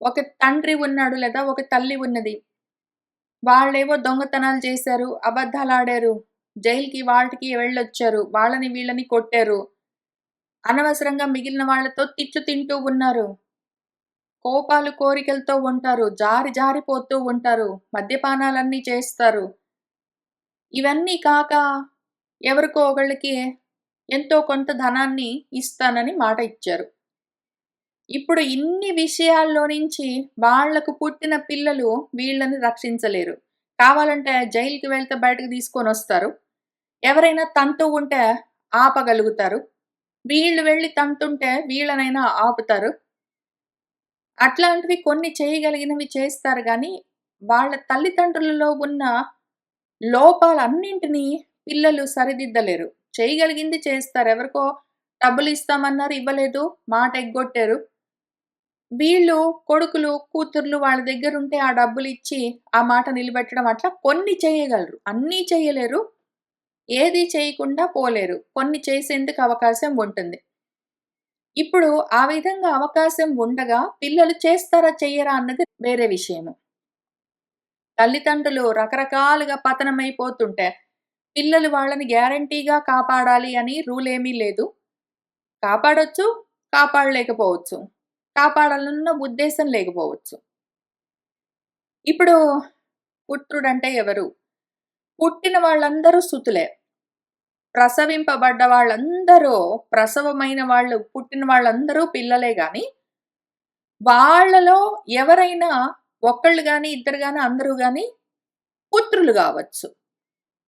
ఒక తండ్రి ఉన్నాడు లేదా ఒక తల్లి ఉన్నది. వాళ్ళేవో దొంగతనాలు చేశారు అబద్ధాలు ఆడారు జైలుకి వాళ్ళకి వెళ్ళొచ్చారు వాళ్ళని వీళ్ళని కొట్టారు. అనవసరంగా మిగిలిన వాళ్ళతో తిట్లు తింటూ ఉన్నారు. కోపాలు కోరికలతో ఉంటారు జారి జారిపోతూ ఉంటారు మద్యపానాలన్నీ చేస్తారు. ఇవన్నీ కాక ఎవరికో ఒకళ్ళకి ఎంతో కొంత ధనాన్ని ఇస్తానని మాట ఇచ్చారు. ఇప్పుడు ఇన్ని విషయాల్లో నుంచి వాళ్ళకు పుట్టిన పిల్లలు వీళ్ళని రక్షించలేరు. కావాలంటే జైలుకి వెళ్తే బయటకు తీసుకొని వస్తారు. ఎవరైనా తంతు ఉంటే ఆపగలుగుతారు. వీళ్ళు వెళ్ళి తంతుంటే వీళ్ళనైనా ఆపుతారు. అట్లాంటివి కొన్ని చేయగలిగినవి చేస్తారు కానీ వాళ్ళ తల్లిదండ్రులలో ఉన్న లోపాలన్నింటినీ పిల్లలు సరిదిద్దలేరు. చేయగలిగింది చేస్తారు. ఎవరికో డబ్బులు ఇస్తామన్నారు ఇవ్వలేదు మాట ఎగ్గొట్టారు. వీళ్ళు కొడుకులు కూతుర్లు వాళ్ళ దగ్గర ఉంటే ఆ డబ్బులు ఇచ్చి ఆ మాట నిలబెట్టడం అట్లా కొన్ని చేయగలరు. అన్నీ చేయలేరు ఏది చేయకుండా పోలేరు. కొన్ని చేసేందుకు అవకాశం ఉంటుంది. ఇప్పుడు ఆ విధంగా అవకాశం ఉండగా పిల్లలు చేస్తారా చెయ్యరా అన్నది వేరే విషయము. తల్లిదండ్రులు రకరకాలుగా పతనమైపోతుంటే పిల్లలు వాళ్ళని గ్యారంటీగా కాపాడాలి అని రూల్ ఏమీ లేదు. కాపాడొచ్చు కాపాడలేకపోవచ్చు. కాపాడాలన్న ఉద్దేశం లేకపోవచ్చు. ఇప్పుడు పుత్రుడంటే ఎవరు? పుట్టిన వాళ్ళందరూ సుతులే. ప్రసవింపబడ్డ వాళ్ళందరూ ప్రసవమైన వాళ్ళు పుట్టిన వాళ్ళందరూ పిల్లలే గాని వాళ్ళలో ఎవరైనా ఒక్కళ్ళు గాని ఇద్దరు గాని అందరూ గాని పుత్రులు కావచ్చు.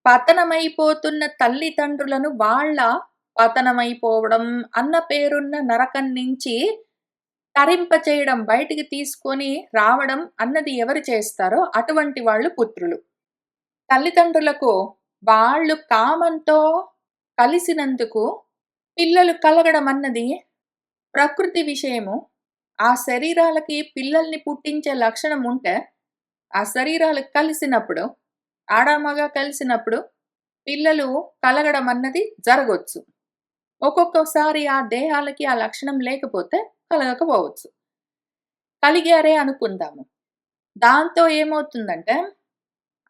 పతనమైపోతున్న తల్లిదండ్రులను వాళ్ళ పతనమైపోవడం అన్న పేరున్న నరకం నుంచి తరింప చేయడం బయటికి తీసుకొని రావడం అన్నది ఎవరు చేస్తారో అటువంటి వాళ్ళు పుత్రులు. తల్లిదండ్రులకు వాళ్ళు కామంతో కలిసినందుకు పిల్లలు కలగడం అన్నది ప్రకృతి విషయము. ఆ శరీరాలకి పిల్లల్ని పుట్టించే లక్షణం ఉంటే ఆ శరీరాలు కలిసినప్పుడు ఆడామగా కలిసినప్పుడు పిల్లలు కలగడం అన్నది జరగవచ్చు ఒక్కొక్కసారి ఆ దేహాలకి ఆ లక్షణం లేకపోతే కలగకపోవచ్చు కలిగారే అనుకుందాము. దాంతో ఏమవుతుందంటే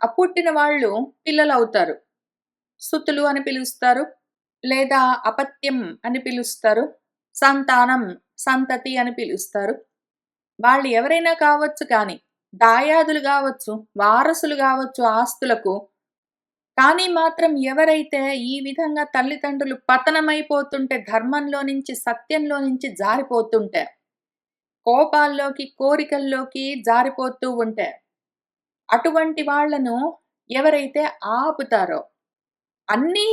ఆ పుట్టిన వాళ్ళు పిల్లలు అవుతారు సుతులు అని పిలుస్తారు లేదా అపత్యం అని పిలుస్తారు సంతానం సంతతి అని పిలుస్తారు. వాళ్ళు ఎవరైనా కావచ్చు కానీ దాయాదులు కావచ్చు వారసులు కావచ్చు ఆస్తులకు కానీ మాత్రం ఎవరైతే ఈ విధంగా తల్లిదండ్రులు పతనమైపోతుంటే ధర్మంలో నుంచి సత్యంలో నుంచి జారిపోతుంటే కోపాల్లోకి కోరికల్లోకి జారిపోతూ ఉంటే అటువంటి వాళ్ళను ఎవరైతే ఆపుతారో అన్నీ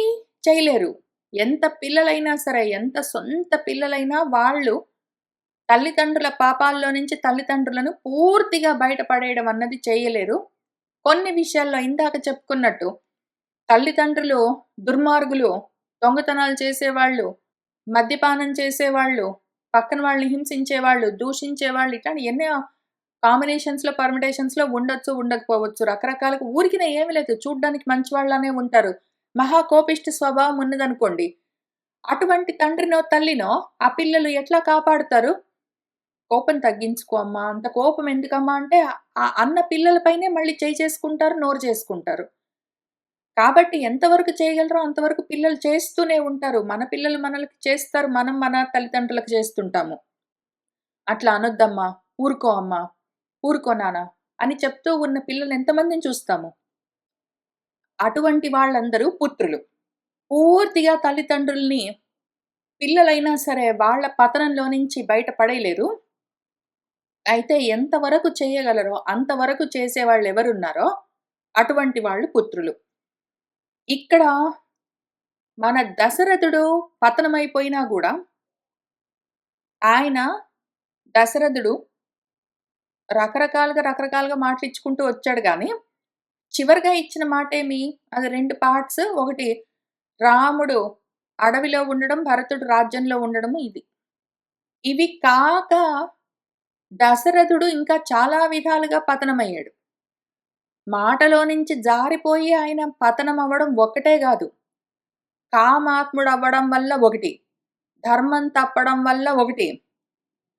చేయలేరు. ఎంత పిల్లలైనా సరే ఎంత సొంత పిల్లలైనా వాళ్ళు తల్లిదండ్రుల పాపాల్లో నుంచి తల్లిదండ్రులను పూర్తిగా బయటపడేయడం అన్నది చేయలేరు. కొన్ని విషయాల్లో ఇందాక చెప్పుకున్నట్టు తల్లిదండ్రులు దుర్మార్గులు దొంగతనాలు చేసేవాళ్ళు మద్యపానం చేసేవాళ్ళు పక్కన వాళ్ళని హింసించేవాళ్ళు దూషించేవాళ్ళు ఇట్లాంటి ఎన్నో కాంబినేషన్స్లో పర్మిటేషన్స్లో ఉండొచ్చు ఉండకపోవచ్చు. రకరకాలుగా ఊరికిన ఏమి లేదు. చూడ్డానికి మంచి వాళ్ళనే ఉంటారు. మహా కోపిష్టి స్వభావం ఉన్నదనుకోండి. అటువంటి తండ్రినో తల్లినో ఆ పిల్లలు ఎట్లా కాపాడుతారు? కోపం తగ్గించుకో అమ్మా. అంత కోపం ఎందుకమ్మా అంటే ఆ అన్న పిల్లలపైనే మళ్ళీ చేయి చేసుకుంటారు నోరు చేసుకుంటారు. కాబట్టి ఎంతవరకు చేయగలరో అంతవరకు పిల్లలు చేస్తూనే ఉంటారు. మన పిల్లలు మనలకి చేస్తారు. మనం మన తల్లిదండ్రులకు చేస్తుంటాము. అట్లా అనొద్దమ్మా ఊరుకో అమ్మా ఊరుకో నానా అని చెప్తూ ఉన్న పిల్లలు ఎంతమందిని చూస్తాము? అటువంటి వాళ్ళందరూ పుత్రులు. పూర్తిగా తల్లిదండ్రుల్ని పిల్లలైనా సరే వాళ్ళ పతనంలో నుంచి బయటపడలేరు అయితే ఎంతవరకు చేయగలరో అంతవరకు చేసేవాళ్ళు ఎవరున్నారో అటువంటి వాళ్ళు పుత్రులు. ఇక్కడ మన దశరథుడు పతనమైపోయినా కూడా ఆయన దశరథుడు రకరకాలుగా రకరకాలుగా మాటలు ఇచ్చుకుంటూ వచ్చాడు కానీ చివరిగా ఇచ్చిన మాట ఏమి అది రెండు పార్ట్స్ ఒకటి రాముడు అడవిలో ఉండడం భరతుడు రాజ్యంలో ఉండడము ఇది. ఇవి కాక దశరథుడు ఇంకా చాలా విధాలుగా పతనమయ్యాడు. మాటలో నుంచి జారిపోయి ఆయన పతనం అవ్వడం ఒక్కటే కాదు. కామాత్ముడు అవ్వడం వల్ల ఒకటి ధర్మం తప్పడం వల్ల ఒకటి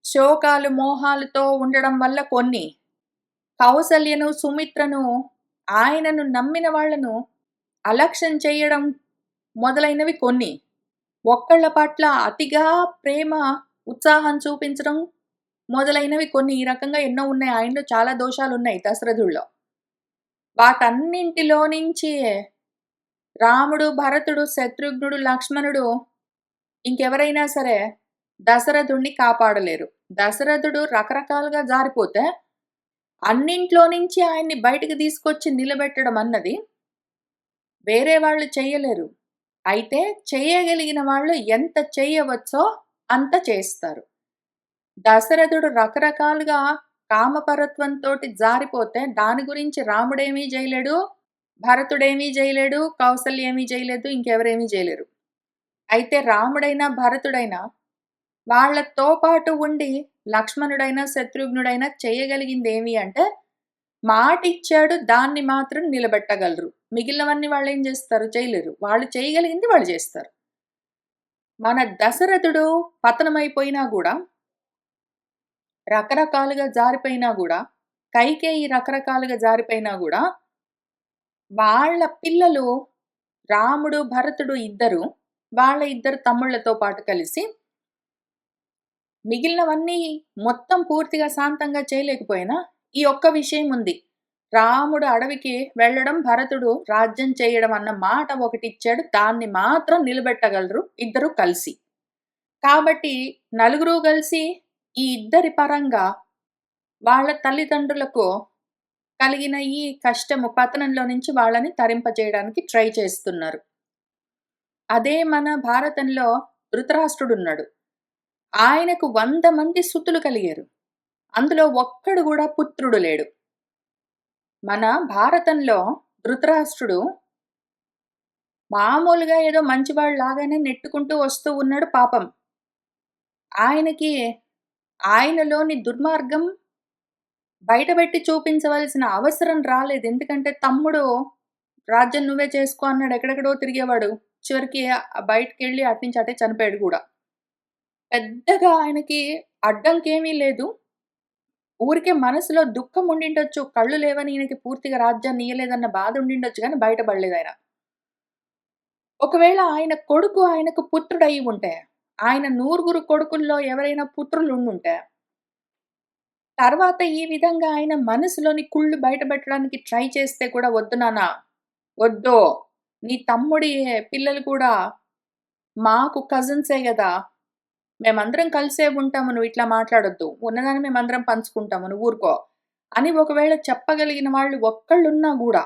శోకాలు మోహాలతో ఉండడం వల్ల కొన్ని కౌసల్యను సుమిత్రను ఆయనను నమ్మిన వాళ్ళను అలక్ష్యం చేయడం మొదలైనవి కొన్ని. ఒక్కళ్ళ పట్ల అతిగా ప్రేమ ఉత్సాహం చూపించడం మొదలైనవి కొన్ని. ఈ రకంగా ఎన్నో ఉన్నాయి. ఆయనలో చాలా దోషాలు ఉన్నాయి దశరథుల్లో వాటన్నింటిలో నుంచి రాముడు భరతుడు శత్రుఘ్నుడు లక్ష్మణుడు ఇంకెవరైనా సరే దశరథుణ్ణి కాపాడలేరు. దశరథుడు రకరకాలుగా జారిపోతే అన్నింట్లో నుంచి ఆయన్ని బయటకు తీసుకొచ్చి నిలబెట్టడం అన్నది వేరే వాళ్ళు చెయ్యలేరు అయితే చేయగలిగిన వాళ్ళు ఎంత చేయవచ్చో అంత చేస్తారు. దశరథుడు రకరకాలుగా కామపరత్వంతో జారిపోతే దాని గురించి రాముడేమీ చేయలేడు భరతుడేమీ చేయలేడు కౌసల్యేమీ చేయలేదు ఇంకెవరేమీ చేయలేరు. అయితే రాముడైనా భరతుడైనా వాళ్ళతో పాటు ఉండి లక్ష్మణుడైనా శత్రుఘ్నుడైనా చేయగలిగింది ఏమి అంటే మాట ఇచ్చాడు దాన్ని మాత్రం నిలబెట్టగలరు. మిగిలినవన్నీ వాళ్ళు ఏం చేస్తారు? చేయలేరు. వాళ్ళు చేయగలిగింది వాళ్ళు చేస్తారు. మన దశరథుడు పతనమైపోయినా కూడా రకరకాలుగా జారిపోయినా కూడా కైకేయి రకరకాలుగా జారిపోయినా కూడా వాళ్ళ పిల్లలు రాముడు భరతుడు ఇద్దరు వాళ్ళ ఇద్దరు తమ్ముళ్ళతో పాటు కలిసి మిగిలినవన్నీ మొత్తం పూర్తిగా శాంతంగా చేయలేకపోయినా ఈ ఒక్క విషయం ఉంది. రాముడు అడవికి వెళ్ళడం భరతుడు రాజ్యం చేయడం అన్న మాట ఒకటి ఇచ్చాడు. దాన్ని మాత్రం నిలబెట్టగలరు ఇద్దరు కలిసి. కాబట్టి నలుగురు కలిసి ఈ ఇద్దరి పరంగా వాళ్ళ తల్లిదండ్రులకు కలిగిన ఈ కష్టము పతనంలో నుంచి వాళ్ళని తరింపజేయడానికి ట్రై చేస్తున్నారు. అదే మన భారతంలో ధృతరాష్ట్రుడున్నాడు. ఆయనకు వంద మంది సుతులు కలిగారు. అందులో ఒక్కడు కూడా పుత్రుడు లేడు. మన భారతంలో ధృతరాష్ట్రుడు మామూలుగా ఏదో మంచివాడు లాగానే నెట్టుకుంటూ వస్తూ ఉన్నాడు పాపం. ఆయనకి ఆయనలోని దుర్మార్గం బయటపెట్టి చూపించవలసిన అవసరం రాలేదు. ఎందుకంటే తమ్ముడు రాజ్యం నువ్వే చేసుకో అన్నాడు. ఎక్కడెక్కడో తిరిగేవాడు. చివరికి బయటకు వెళ్ళి అటు నుంచి అటే చనిపోయాడు కూడా. పెద్దగా ఆయనకి అడ్డంకేమీ లేదు. ఊరికే మనసులో దుఃఖం ఉండిండొచ్చు. కళ్ళు లేవని ఈయనకి పూర్తిగా రాజ్యాన్ని ఇయ్యలేదన్న బాధ ఉండిండొచ్చు కానీ బయటపడలేదు ఆయన. ఒకవేళ ఆయన కొడుకు ఆయనకు పుత్రుడయి ఉంటే ఆయన నూరుగురు కొడుకుల్లో ఎవరైనా పుత్రులు ఉండుంటే తర్వాత ఈ విధంగా ఆయన మనసులోని కుళ్ళు బయటపెట్టడానికి ట్రై చేస్తే కూడా వద్దు నాన్న. వద్దో. నీ తమ్ముడి పిల్లలు కూడా మాకు కజిన్సే కదా. మేమందరం కలిసే ఉంటాము నువ్వు ఇట్లా మాట్లాడొద్దు. ఉన్నదాన్ని మేమందరం పంచుకుంటాము నువ్వు ఊరుకో. అని ఒకవేళ చెప్పగలిగిన వాళ్ళు ఒక్కళ్ళున్నా కూడా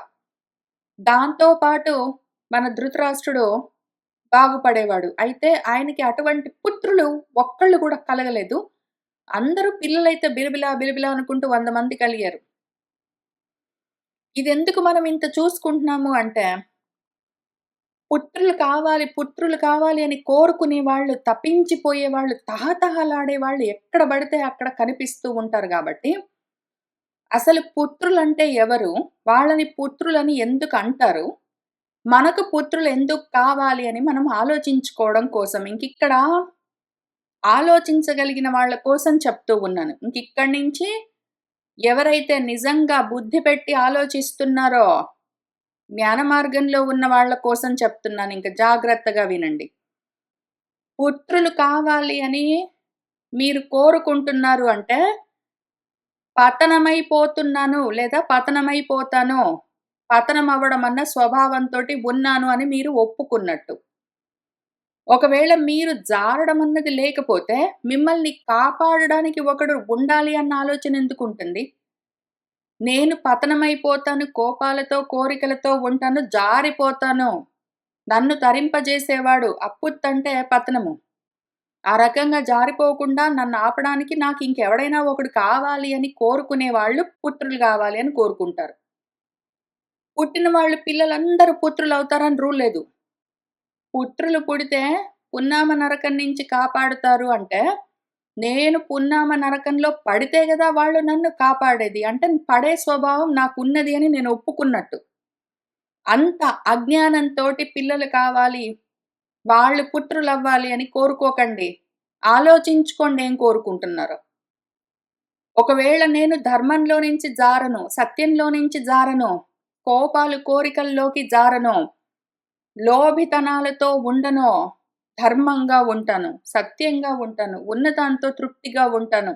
దాంతో పాటు మన ధృతరాష్ట్రుడు బాగుపడేవాడు. అయితే ఆయనకి అటువంటి పుత్రులు ఒక్కళ్ళు కూడా కలగలేదు. అందరూ పిల్లలైతే బిలిబిలా బిలిబిలా అనుకుంటూ వంద మంది కలిగారు. ఇది ఎందుకు మనం ఇంత చూసుకుంటున్నాము అంటే పుత్రులు కావాలి పుత్రులు కావాలి అని కోరుకునే వాళ్ళు తప్పించిపోయే వాళ్ళు తహతహలాడే వాళ్ళు ఎక్కడ పడితే అక్కడ కనిపిస్తూ ఉంటారు కాబట్టి అసలు పుత్రులంటే ఎవరు? వాళ్ళని పుత్రులని ఎందుకు అంటారు? మనకు పుత్రులు ఎందుకు కావాలి అని మనం ఆలోచించుకోవడం కోసం ఇంకిక్కడ ఆలోచించగలిగిన వాళ్ళ కోసం చెప్తూ ఉన్నాను. ఇంక ఇక్కడి నుంచి ఎవరైతే నిజంగా బుద్ధి పెట్టి ఆలోచిస్తున్నారో జ్ఞాన మార్గంలో ఉన్న వాళ్ళ కోసం చెప్తున్నాను. ఇంకా జాగ్రత్తగా వినండి. పుత్రులు కావాలి అని మీరు కోరుకుంటున్నారు అంటే పతనమైపోతున్నాను లేదా పతనమైపోతాను పతనం అవ్వడం అన్న స్వభావంతో ఉన్నాను అని మీరు ఒప్పుకున్నట్టు. ఒకవేళ మీరు జారడం అన్నది లేకపోతే మిమ్మల్ని కాపాడడానికి ఒకడు ఉండాలి అన్న ఆలోచన ఎందుకు ఉంటుంది నేను పతనమైపోతాను కోపాలతో కోరికలతో ఉంటాను జారిపోతాను. నన్ను తరింపజేసేవాడు అప్పుత్తంటే పతనము. ఆ రకంగా జారిపోకుండా నన్ను ఆపడానికి నాకు ఇంకెవడైనా ఒకడు కావాలి అని కోరుకునే వాళ్ళు పుత్రులు కావాలి అని కోరుకుంటారు. పుట్టిన వాళ్ళు పిల్లలందరూ పుత్రులు అవుతారని రూల్ లేదు. పుత్రులు పుడితే పున్నామ నరకం నుంచి కాపాడుతారు అంటే నేను పున్నామ నరకంలో పడితే కదా వాళ్ళు నన్ను కాపాడేది. అంటే పడే స్వభావం నాకున్నది అని నేను ఒప్పుకున్నట్టు. అంత అజ్ఞానంతో పిల్లలు కావాలి వాళ్ళు పుత్రులు అవ్వాలి అని కోరుకోకండి. ఆలోచించుకోండి ఏం కోరుకుంటున్నారో. ఒకవేళ నేను ధర్మంలో నుంచి జారను సత్యంలో నుంచి జారను కోపాలు కోరికల్లోకి జారను. లోభితనాలతో ఉండను. ధర్మంగా ఉంటాను. సత్యంగా ఉంటాను. ఉన్నదాంతో తృప్తిగా ఉంటాను.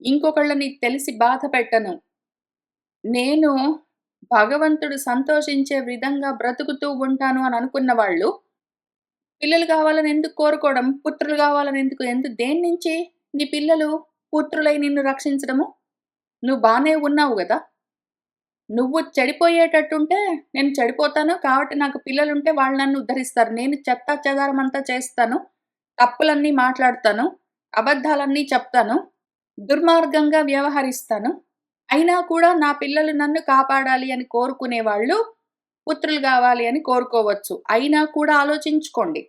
ఇంకొకళ్ళని తెలిసి బాధ పెట్టను. నేను భగవంతుడు సంతోషించే విధంగా బ్రతుకుతూ ఉంటాను అని అనుకున్న వాళ్ళు పిల్లలు కావాలని ఎందుకు కోరుకోవడం? పుత్రులు కావాలని ఎందుకు? ఎందుకు దేని నుంచి? నీ పిల్లలు పుత్రులై నిన్ను రక్షించడము? నువ్వు బాగానే ఉన్నావు కదా? నువ్వు చెడిపోయేటట్టుంటే నేను చెడిపోతాను కాబట్టి నాకు పిల్లలుంటే వాళ్ళు నన్ను ఉద్ధరిస్తారు. నేను చెత్త చెదారం అంతా చేస్తాను తప్పులన్నీ మాట్లాడతాను అబద్ధాలన్నీ చెప్తాను దుర్మార్గంగా వ్యవహరిస్తాను. అయినా కూడా నా పిల్లలు నన్ను కాపాడాలి అని కోరుకునే వాళ్ళు పుత్రులు కావాలి అని కోరుకోవచ్చు. అయినా కూడా ఆలోచించుకోండి.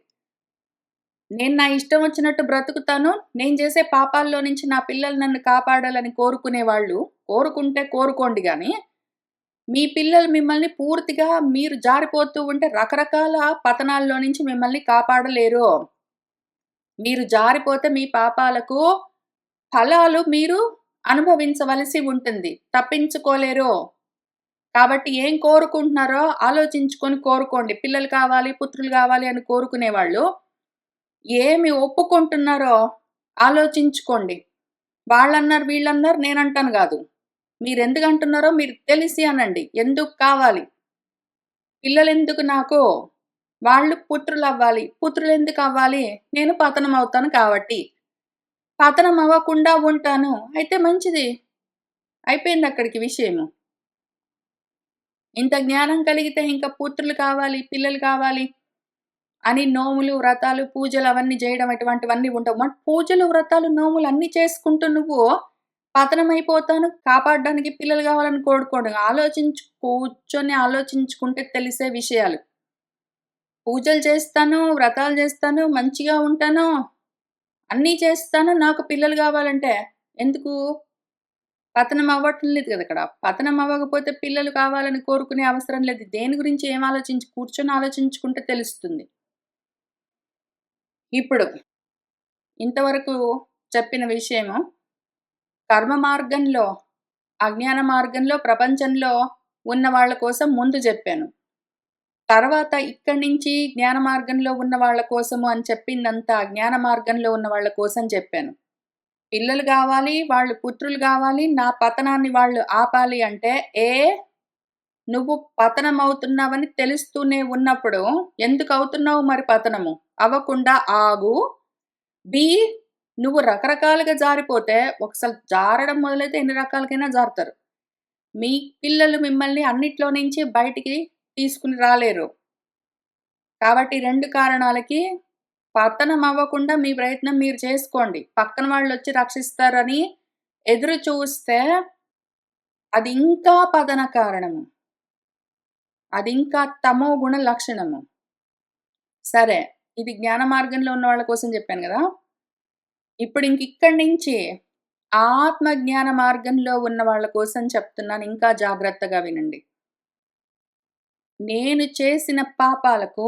నేను నా ఇష్టం వచ్చినట్టు బ్రతుకుతాను నేను చేసే పాపాల్లో నుంచి నా పిల్లలు నన్ను కాపాడాలని కోరుకునే వాళ్ళు కోరుకుంటే కోరుకోండి కానీ మీ పిల్లలు మిమ్మల్ని పూర్తిగా మీరు జారిపోతూ ఉంటే రకరకాల పతనాల్లో నుంచి మిమ్మల్ని కాపాడలేరు. మీరు జారిపోతే మీ పాపాలకు ఫలాలు మీరు అనుభవించవలసి ఉంటుంది. తప్పించుకోలేరు. కాబట్టి ఏం కోరుకుంటున్నారో ఆలోచించుకొని కోరుకోండి. పిల్లలు కావాలి పుత్రులు కావాలి అని కోరుకునే వాళ్ళు ఏమి ఒప్పుకుంటున్నారో ఆలోచించుకోండి. వాళ్ళన్నారు వీళ్ళన్నారు నేనంటాను కాదు. మీరు ఎందుకు అంటున్నారో మీరు తెలిసి అనండి ఎందుకు కావాలి? పిల్లలు ఎందుకు నాకు? వాళ్ళు పుత్రులు అవ్వాలి పుత్రులు ఎందుకు అవ్వాలి? నేను పతనం అవుతాను కాబట్టి. పతనం అవ్వకుండా ఉంటాను. అయితే మంచిది. అయిపోయింది అక్కడికి విషయము. ఇంత జ్ఞానం కలిగితే ఇంకా పుత్రులు కావాలి పిల్లలు కావాలి అని నోములు వ్రతాలు పూజలు అవన్నీ చేయడం ఇటువంటివన్నీ ఉండవు. మన పూజలు వ్రతాలు నోములు అన్నీ చేసుకుంటూ నువ్వు పతనమైపోతాను కాపాడడానికి పిల్లలు కావాలని కోరుకోవడం ఆలోచించు కూర్చొని ఆలోచించుకుంటే తెలిసే విషయాలు. పూజలు చేస్తాను వ్రతాలు చేస్తాను మంచిగా ఉంటాను అన్నీ చేస్తాను నాకు పిల్లలు కావాలంటే ఎందుకు? పతనం అవ్వటం లేదు కదా ఇక్కడ పతనం అవ్వకపోతే పిల్లలు కావాలని కోరుకునే అవసరం లేదు. దేని గురించి ఏం ఆలోచించి కూర్చొని ఆలోచించుకుంటే తెలుస్తుంది. ఇప్పుడు ఇంతవరకు చెప్పిన విషయము కర్మ మార్గంలో అజ్ఞాన మార్గంలో ప్రపంచంలో ఉన్న వాళ్ళ కోసం ముందు చెప్పాను. తర్వాత ఇక్కడి నుంచి జ్ఞాన మార్గంలో ఉన్న వాళ్ళ కోసము అని చెప్పిందంతా జ్ఞాన మార్గంలో ఉన్న వాళ్ళ కోసం చెప్పాను. పిల్లలు కావాలి వాళ్ళు పుత్రులు కావాలి నా పతనాన్ని వాళ్ళు ఆపాలి అంటే ఏ నువ్వు పతనం అవుతున్నావని తెలుస్తూనే ఉన్నప్పుడు ఎందుకు అవుతున్నావు మరి పతనము? అవ్వకుండా ఆగు. బి నువ్వు రకరకాలుగా జారిపోతే ఒకసారి జారడం మొదలైతే ఎన్ని రకాలకైనా జారుతారు. మీ పిల్లలు మిమ్మల్ని అన్నిట్లో నుంచి బయటికి తీసుకుని రాలేరు. కాబట్టి రెండు కారణాలకి పతనం అవ్వకుండా మీ ప్రయత్నం మీరు చేసుకోండి. పక్కన వాళ్ళు వచ్చి రక్షిస్తారని ఎదురు చూస్తే అది ఇంకా పతన కారణము. అది ఇంకా తమో గుణ లక్షణము. సరే ఇది జ్ఞాన మార్గంలో ఉన్న వాళ్ళ కోసం చెప్పాను కదా? ఇప్పుడు ఇంక ఇక్కడి నుంచి ఆత్మజ్ఞాన మార్గంలో ఉన్న వాళ్ళ కోసం చెప్తున్నాను ఇంకా జాగ్రత్తగా వినండి. నేను చేసిన పాపాలకు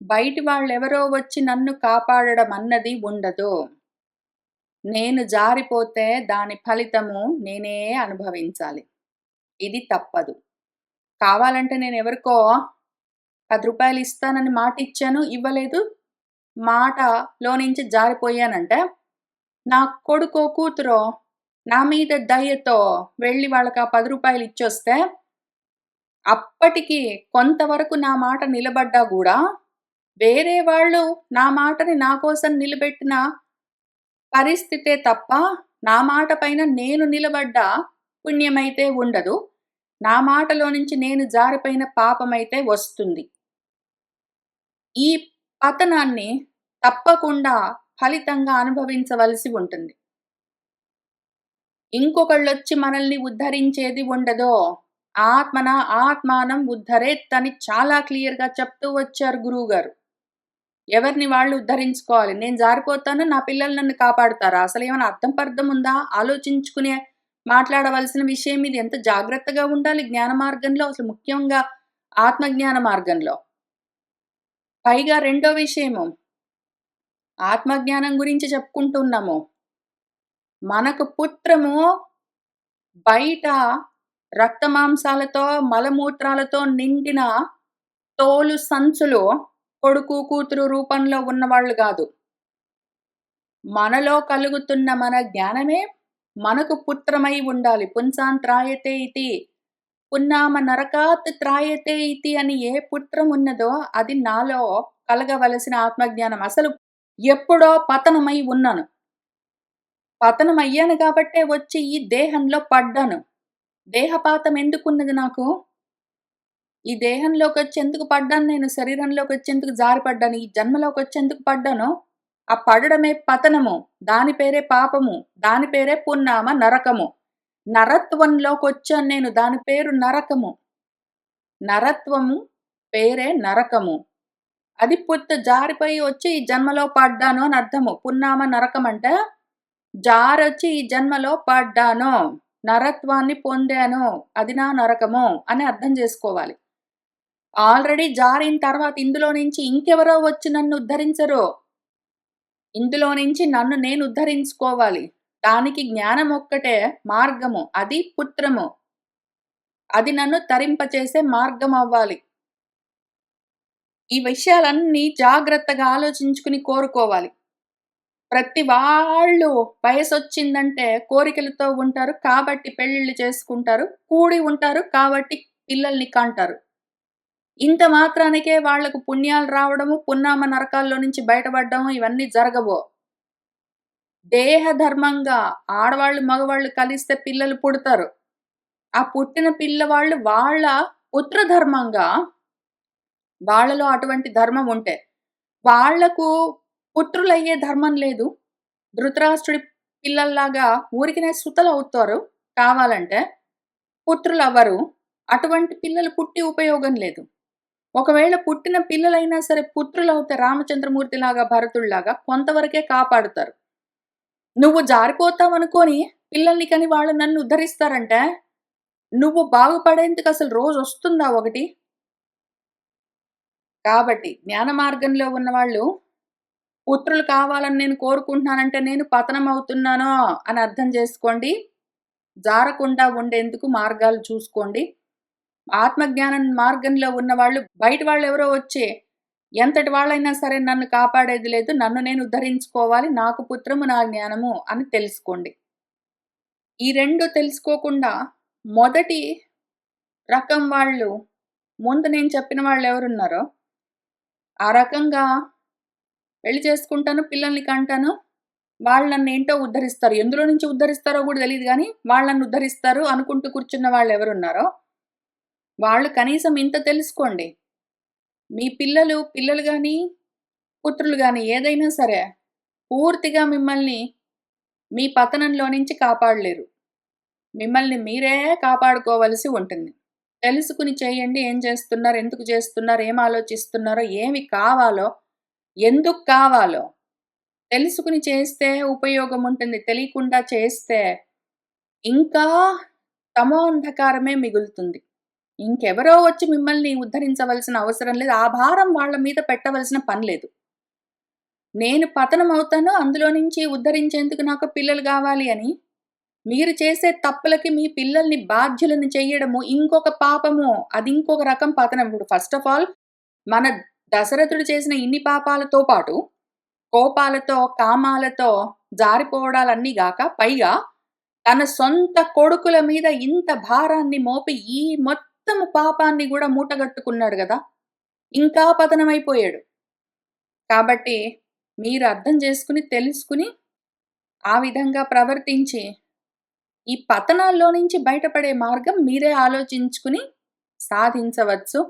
బయటి వాళ్ళెవరో వచ్చి నన్ను కాపాడడం అన్నది ఉండదు. నేను జారిపోతే దాని ఫలితము నేనే అనుభవించాలి. ఇది తప్పదు. కావాలంటే నేను ఎవరికో పది రూపాయలు ఇస్తానని మాట ఇచ్చాను ఇవ్వలేదు. మాటలో నుంచి జారిపోయానంటే నా కొడుకో కూతురో నా మీద దయతో వెళ్ళి వాళ్ళకి ఆ పది రూపాయలు ఇచ్చొస్తే అప్పటికి కొంతవరకు నా మాట నిలబడ్డా కూడా వేరే వాళ్ళు నా మాటని నా కోసం నిలబెట్టిన పరిస్థితే తప్ప నా మాట పైన నేను నిలబడ్డ పుణ్యమైతే ఉండదు నా మాటలో నుంచి నేను జారిపోయిన పాపమైతే వస్తుంది. ఈ పతనాన్ని తప్పకుండా ఫలితంగా అనుభవించవలసి ఉంటుంది. ఇంకొకళ్ళొచ్చి మనల్ని ఉద్ధరించేది ఉండదో ఆత్మన ఆత్మానం ఉద్ధరేత్తని చాలా క్లియర్గా చెప్తూ వచ్చారు గురువుగారు. ఎవరిని వాళ్ళు ఉద్ధరించుకోవాలి? నేను జారిపోతాను నా పిల్లలు నన్ను కాపాడుతారా? అసలు ఏమైనా అర్థం పర్థం ఉందా? ఆలోచించుకునే మాట్లాడవలసిన విషయం ఇది. ఎంత జాగ్రత్తగా ఉండాలి జ్ఞాన మార్గంలో? అసలు ముఖ్యంగా ఆత్మజ్ఞాన మార్గంలో. పైగా రెండో విషయము ఆత్మజ్ఞానం గురించి చెప్పుకుంటున్నాము. మనకు పుత్రము బయట రక్తమాంసాలతో, మలమూత్రాలతో నిండిన తోలు సంచులు కొడుకు, కూతురు రూపంలో ఉన్నవాళ్ళు కాదు మనలో కలుగుతున్న మన జ్ఞానమే మనకు పుత్రమై ఉండాలి. పుంసాంత్రాయతే త్రాయతే పున్నామ నరకాత్ త్రాయతే ఇతి అని ఏ పుత్రం ఉన్నదో అది నాలో కలగవలసిన ఆత్మజ్ఞానం. అసలు ఎప్పుడో పతనమై ఉన్నాను. పతనమయ్యాను కాబట్టే వచ్చి ఈ దేహంలో పడ్డాను. దేహపాతం ఎందుకున్నది నాకు? ఈ దేహంలోకొచ్చి ఎందుకు పడ్డాను నేను? శరీరంలోకి వచ్చేందుకు జారిపడ్డాను? ఈ జన్మలోకి వచ్చేందుకు పడ్డాను? ఆ పడడమే పతనము. దాని పేరే పాపము. దాని పేరే పున్నామ నరకము. నరత్వంలోకి వచ్చాను నేను. దాని పేరు నరకము. నరత్వము పేరే నరకము. అది పుత్త జారిపోయి వచ్చి ఈ జన్మలో పడ్డాను అని అర్థము. పున్నామ నరకం అంటే జారొచ్చి ఈ జన్మలో పడ్డాను. నరత్వాన్ని పొందాను. అది నా నరకము అని అర్థం చేసుకోవాలి. ఆల్రెడీ జారిన తర్వాత ఇందులో నుంచి ఇంకెవరో వచ్చి నన్ను ఉద్ధరించరు. ఇందులో నుంచి నన్ను నేను ఉద్ధరించుకోవాలి. దానికి జ్ఞానం ఒక్కటే మార్గము. అది పుత్రము. అది నన్ను తరింపచేసే మార్గం అవ్వాలి. ఈ విషయాలన్నీ జాగ్రత్తగా ఆలోచించుకుని కోరుకోవాలి. ప్రతి వాళ్ళు వయసు వచ్చిందంటే కోరికలతో ఉంటారు కాబట్టి పెళ్ళిళ్ళు చేసుకుంటారు. కూడి ఉంటారు కాబట్టి పిల్లల్ని కంటారు. ఇంత మాత్రానికే వాళ్ళకు పుణ్యాలు రావడము, పున్నామ నరకాల్లో నుంచి బయటపడ్డము ఇవన్నీ జరగబో దేహ ధర్మంగా ఆడవాళ్ళు, మగవాళ్ళు కలిస్తే పిల్లలు పుడతారు. ఆ పుట్టిన పిల్లవాళ్ళు వాళ్ళ పుత్ర ధర్మంగా వాళ్ళలో అటువంటి ధర్మం ఉంటే వాళ్ళకు పుత్రులయ్యే ధర్మం లేదు. ధృతరాష్ట్రుడి పిల్లల్లాగా ఊరికినే సుతలు అవుతారు కావాలంటే. పుత్రులు అవ్వరు అటువంటి పిల్లలు పుట్టి ఉపయోగం లేదు. ఒకవేళ పుట్టిన పిల్లలైనా సరే పుత్రులవుతే రామచంద్రమూర్తిలాగా, భరతుల్లాగా కొంతవరకే కాపాడుతారు. నువ్వు జారిపోతావనుకొని పిల్లల్ని కని వాళ్ళు నన్ను ఉద్ధరిస్తారంటే నువ్వు బాగుపడేందుకు అసలు రోజు వస్తుందా ఒకటి? కాబట్టి జ్ఞాన మార్గంలో ఉన్నవాళ్ళు పుత్రులు కావాలని నేను కోరుకుంటున్నానంటే నేను పతనం అవుతున్నానో అని అర్థం చేసుకోండి. జారకుండా ఉండేందుకు మార్గాలు చూసుకోండి. ఆత్మజ్ఞానం మార్గంలో ఉన్నవాళ్ళు బయట వాళ్ళు ఎవరో వచ్చి ఎంతటి వాళ్ళైనా సరే నన్ను కాపాడేది లేదు. నన్ను నేను ఉద్ధరించుకోవాలి. నాకు పుత్రము నా జ్ఞానము అని తెలుసుకోండి. ఈ రెండు తెలుసుకోకుండా మొదటి రకం వాళ్ళు ముందు నేను చెప్పిన వాళ్ళు ఎవరున్నారో ఆ రకంగా పెళ్ళి చేసుకుంటాను, పిల్లల్ని కంటాను. వాళ్ళు ఏంటో ఉద్ధరిస్తారు. ఎందులో నుంచి ఉద్ధరిస్తారో కూడా తెలియదు కానీ వాళ్ళు నన్ను ఉద్ధరిస్తారు అనుకుంటూ కూర్చున్న వాళ్ళు ఎవరున్నారో వాళ్ళు కనీసం ఇంత తెలుసుకోండి. మీ పిల్లలు, పిల్లలు కానీ పుత్రులు కానీ ఏదైనా సరే పూర్తిగా మిమ్మల్ని మీ పతనంలో నుంచి కాపాడలేరు. మిమ్మల్ని మీరే కాపాడుకోవలసి ఉంటుంది. తెలుసుకుని చేయండి. ఏం చేస్తున్నారు? ఎందుకు చేస్తున్నారు? ఏం ఆలోచిస్తున్నారో? ఏమి కావాలో? ఎందుకు కావాలో? తెలుసుకుని చేస్తే ఉపయోగం ఉంటుంది. తెలియకుండా చేస్తే ఇంకా తమోంధకారమే మిగులుతుంది. ఇంకెవరో వచ్చి మిమ్మల్ని ఉద్ధరించవలసిన అవసరం లేదు. ఆ భారం వాళ్ళ మీద పెట్టవలసిన పని లేదు. నేను పతనం అవుతాను. అందులో నుంచి ఉద్ధరించేందుకు నాకు పిల్లలు కావాలి అని మీరు చేసే తప్పులకి మీ పిల్లల్ని బాధ్యులను చేయడము ఇంకొక పాపము. అది ఇంకొక రకం పతనం. ఇప్పుడు ఫస్ట్ ఆఫ్ ఆల్ మన దశరథుడు చేసిన ఇన్ని పాపాలతో పాటు కోపాలతో, కామాలతో జారిపోవడాలన్నీ గాక పైగా తన సొంత కొడుకుల మీద ఇంత భారాన్ని మోపి ఈ మొత్తం మొత్తం పాపాన్ని కూడా మూటగట్టుకున్నాడు కదా ఇంకా పతనమైపోయాడు. కాబట్టి మీరు అర్థం చేసుకుని, తెలుసుకుని ఆ విధంగా ప్రవర్తించి ఈ పతనాల్లో నుంచి బయటపడే మార్గం మీరే ఆలోచించుకుని సాధించవచ్చు.